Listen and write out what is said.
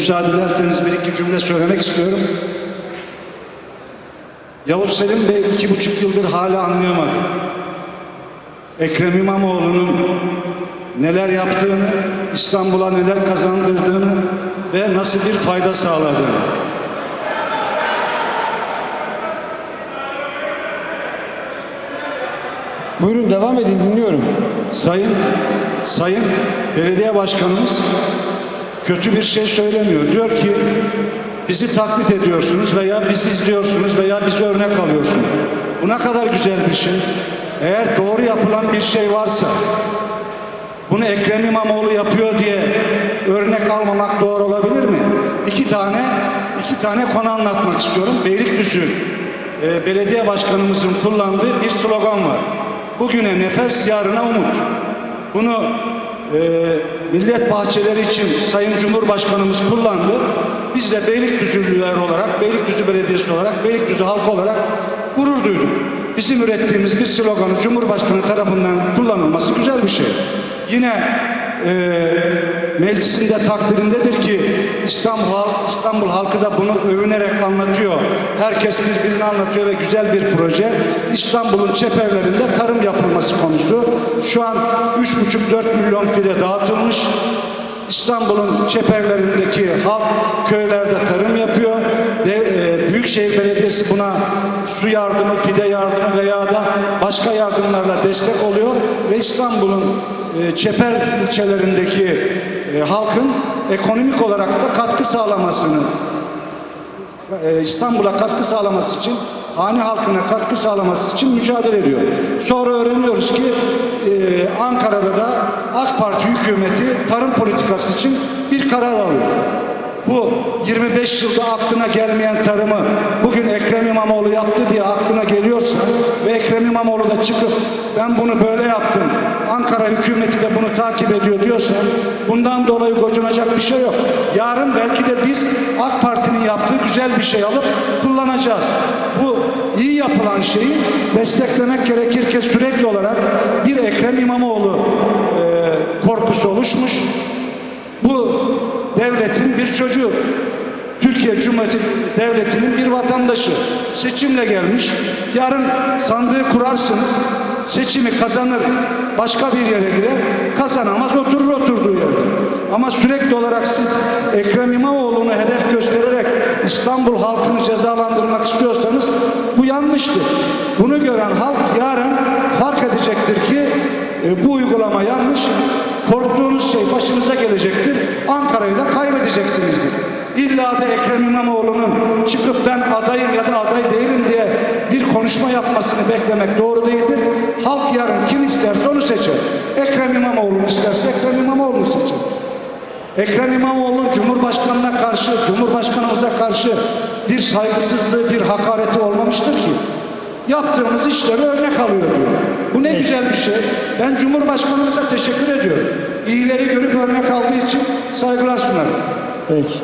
müsaade ederseniz bir iki cümle söylemek istiyorum. Yavuz Selim Bey iki buçuk yıldır hala anlayamadı. Ekrem İmamoğlu'nun neler yaptığını, İstanbul'a neler kazandırdığını ve nasıl bir fayda sağladığını. Buyurun devam edin dinliyorum. Sayın Sayın Belediye Başkanımız kötü bir şey söylemiyor. Diyor ki bizi taklit ediyorsunuz veya bizi izliyorsunuz veya bizi örnek alıyorsunuz. Bu ne kadar güzel bir şey. Eğer doğru yapılan bir şey varsa bunu Ekrem İmamoğlu yapıyor diye örnek almamak doğru olabilir mi? İki tane iki tane konu anlatmak istiyorum. Beylikdüzü e, belediye başkanımızın kullandığı bir slogan var. Bugüne nefes, yarına umut. Bunu e, millet bahçeleri için Sayın Cumhurbaşkanımız kullandı. Biz de Beylikdüzülüler olarak, Beylikdüzü Belediyesi olarak, Beylikdüzü halkı olarak gurur duyduk. Bizim ürettiğimiz bir sloganı Cumhurbaşkanı tarafından kullanılması güzel bir şey. Yine e, meclisinde takdirindedir ki İstanbul, İstanbul halkı da bunu övünerek anlatıyor. Herkes birbirini anlatıyor ve güzel bir proje. İstanbul'un çeperlerinde tarım yapılması konusu. Şu an 3,5-4 milyon fide dağıtılmış. İstanbul'un çeperlerindeki halk köylerde tarım yapıyor. De, e, Büyükşehir Belediyesi buna su yardımı, fide yardımı veya da başka yardımlarla destek oluyor ve İstanbul'un e, çeper ilçelerindeki e, halkın ekonomik olarak da katkı sağlamasını e, İstanbul'a katkı sağlaması için, hane halkına katkı sağlaması için mücadele ediyor. Sonra öğreniyoruz ki e, Ankara'da da AK Parti hükümeti tarım politikası için bir karar alıyor. Bu 25 yılda aklına gelmeyen tarımı bugün Ekrem İmamoğlu yaptı diye aklına geliyorsa ve Ekrem İmamoğlu da çıkıp ben bunu böyle yaptım, Ankara hükümeti de bunu takip ediyor diyorsa bundan dolayı gocunacak bir şey yok. Yarın belki de biz AK Parti'nin yaptığı güzel bir şey alıp kullanacağız. Bu iyi yapılan şeyi desteklemek gerekir ki sürekli olarak bir Ekrem İmamoğlu e, korkusu oluşmuş. Bu devletin bir çocuğu. Türkiye Cumhuriyeti Devleti'nin bir vatandaşı. Seçimle gelmiş. Yarın sandığı kurarsınız. Seçimi kazanır. Başka bir yere gider. Kazanamaz oturur oturduğu yerde. Ama sürekli olarak siz Ekrem İmamoğlu'nu hedef göstererek İstanbul halkını cezalandırmak istiyorsanız bu yanlıştır. Bunu gören halk yarın fark edecektir ki e, bu uygulama yanlış. Korktuğunuz şey başınıza gelecektir. Ankara'yı da kaybedeceksinizdir. İlla da Ekrem İmamoğlu'nun çıkıp ben adayım ya da aday değilim diye bir konuşma yapmasını beklemek doğru değildir. Halk yarın kim isterse onu seçer. Ekrem İmamoğlu'nu isterse Ekrem İmamoğlu'nu seçer. Ekrem İmamoğlu Cumhurbaşkanı'na karşı, Cumhurbaşkanımıza karşı bir saygısızlığı, bir hakareti olmamıştır ki. Yaptığımız işleri örnek alıyor diyor. Bu ne güzel bir şey. Ben Cumhurbaşkanımıza teşekkür ediyorum. İyileri görüp örnek aldığı için saygılar sunarım. Peki.